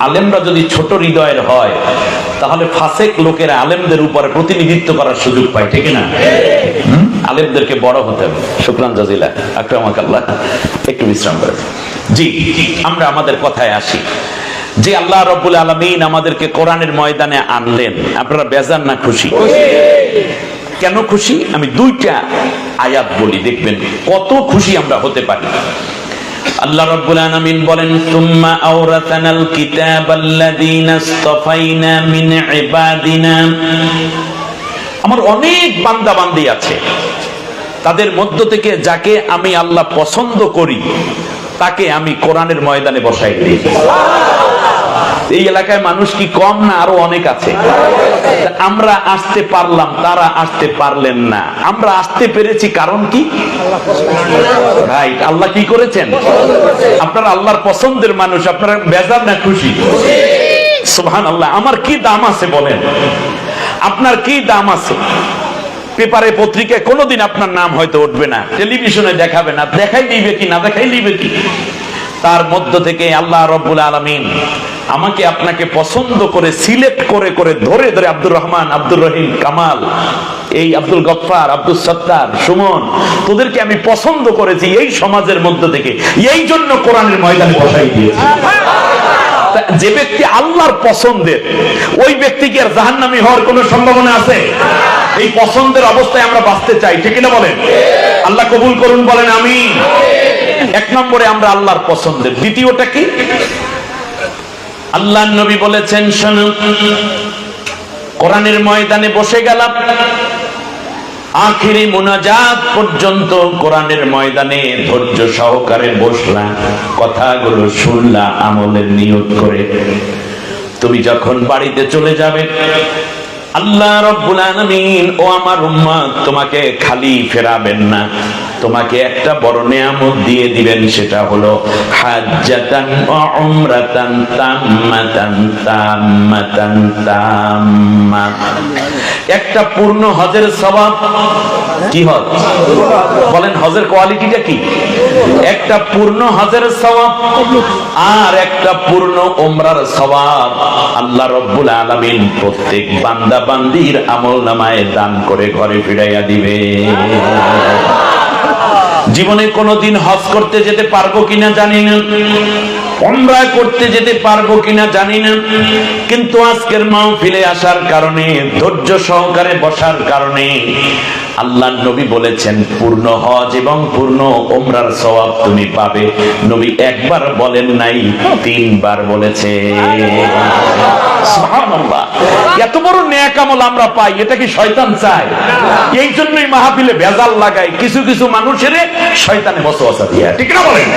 আলেমরা যদি ছোট হৃদয়ের হয়, তাহলে ফাসেক লোকেরা আলেমদের উপরে প্রতিনিধিত্ব করার সুযোগ পায়, ঠিক না? আলেমদেরকে বড় হতে হবে। শুক্রান জাজিলা, আকরামাক আল্লাহ। একটু বিশ্রাম করে। জি, আমরা আমাদের কথায় আসি। যে আল্লাহ রব্বুল আলমিন আমাদেরকে কোরআনের ময়দানে আনলেন, আপনারা বেজান না খুশি? কেন খুশি? আমি দুইটা আয়াত বলি, দেখবেন। কত খুশি আমরা হতে পারি। আল্লাহ রাব্বুল আলামিন বলেন, সুম্মা আওরাতানাল কিতাবাল্লাযীনা ইসতাফাইনা মিন ইবাদিনা। আমার অনেক বান্দা বান্দি আছে। তাদের মধ্য থেকে যাকে আমি আল্লাহ পছন্দ করি, তাকে আমি কোরআনের ময়দানে বসাই দিই। এই এলাকায় মানুষ কি কম না আরও অনেক আছে? আমরা আসতে পারলাম, তারা আসতে পারলেন না। আমরা আসতে পেরেছি কারণ কি? রাইট আল্লাহ কি করেছেন? আপনারা আল্লাহর পছন্দের মানুষ, আপনারা বেজার না খুশি? সুবহান আল্লাহ আমার কি দাম আছে বলেন? আপনার কি দাম আছে? পেপারে, পত্রিকায় কোনোদিন আপনার নাম হয়তো উঠবে না, টেলিভিশনে দেখাবে না, দেখাই দিবে কি, না দেখাই দিবে কি? তার মধ্য থেকে আল্লাহ রব্বুল আলমিন আমাকে আপনাকে পছন্দ করে, সিলেক্ট করে করে ধরে ধরে আব্দুর রহমান, আব্দুর রহিম, কামাল, এই আব্দুল গফার আব্দুল সত্তার, সুমন, তোদেরকে আমি পছন্দ করেছি এই সমাজের মধ্য থেকে। এই জন্য কোরআনের ময়দানে বসাই দিয়েছি। যে ব্যক্তি আল্লাহর পছন্দের, ওই ব্যক্তি কি আর জাহান্নামী হওয়ার কোনো সম্ভাবনা আছে? এই পছন্দের অবস্থায় আমরা বাঁচতে চাই, ঠিক না বলেন? আল্লাহ কবুল করুন, বলেন আমি এক নম্বরে আমরা আল্লাহর পছন্দের। দ্বিতীয়টা কি? আল্লাহ নবী বলেছেন, শোনো, কোরআনের ময়দানে বসে গেলাম। আখিরি মোনাজাত পর্যন্ত কোরআনের ময়দানে ধৈর্য সহকারে বসলাম, কথাগুলো শুনলা আমলের নিয়োগ করে। তুমি যখন বাড়িতে চলে যাবে আল্লাহ রব্বুল আলামিন, ও আমার উম্মত, তোমাকে খালি ফেরাবেন না। তোমাকে একটা বড় নিয়ামত দিয়ে দিবেন, সেটা হলো হাজ্জাতান ওয়া উমরাতান তাম্মাতান তাম্মাতান তাম্মা। একটা পূর্ণ হজের সওয়াব কি হজ বলেন, হজের কোয়ালিটিটা কি? একটা পূর্ণ হজের সওয়াব আর একটা পূর্ণ ওমরার সওয়াব। আল্লাহ রব্বুল আলামিন প্রত্যেক বান্দা বান্দির আমল নামায় দান করে ঘরে ফিরাইয়া দিবে। জীবনে কোনোদিন হজ করতে যেতে পারব কিনা জানি না। ওমরা করতে যেতে পারব কিনা জানি না। কিন্তু আজকের মাহফিলে আসার কারণে, ধৈর্য সহকারে বসার কারণে আল্লাহ নবী বলেছেন, পূর্ণ হজ এবং পূর্ণ ওমরার সওয়াব তুমি পাবে। নবী একবার বলেন নাই, তিনবার বলেছে। এত বড় ন্যাক আমল আমরা পাই, এটা কি শয়তান চায়? এই জন্যই মাহফিলে ভেজাল লাগায়, কিছু কিছু মানুষের শয়তানে বসবাসা দিয়া। ঠিক না বলেন?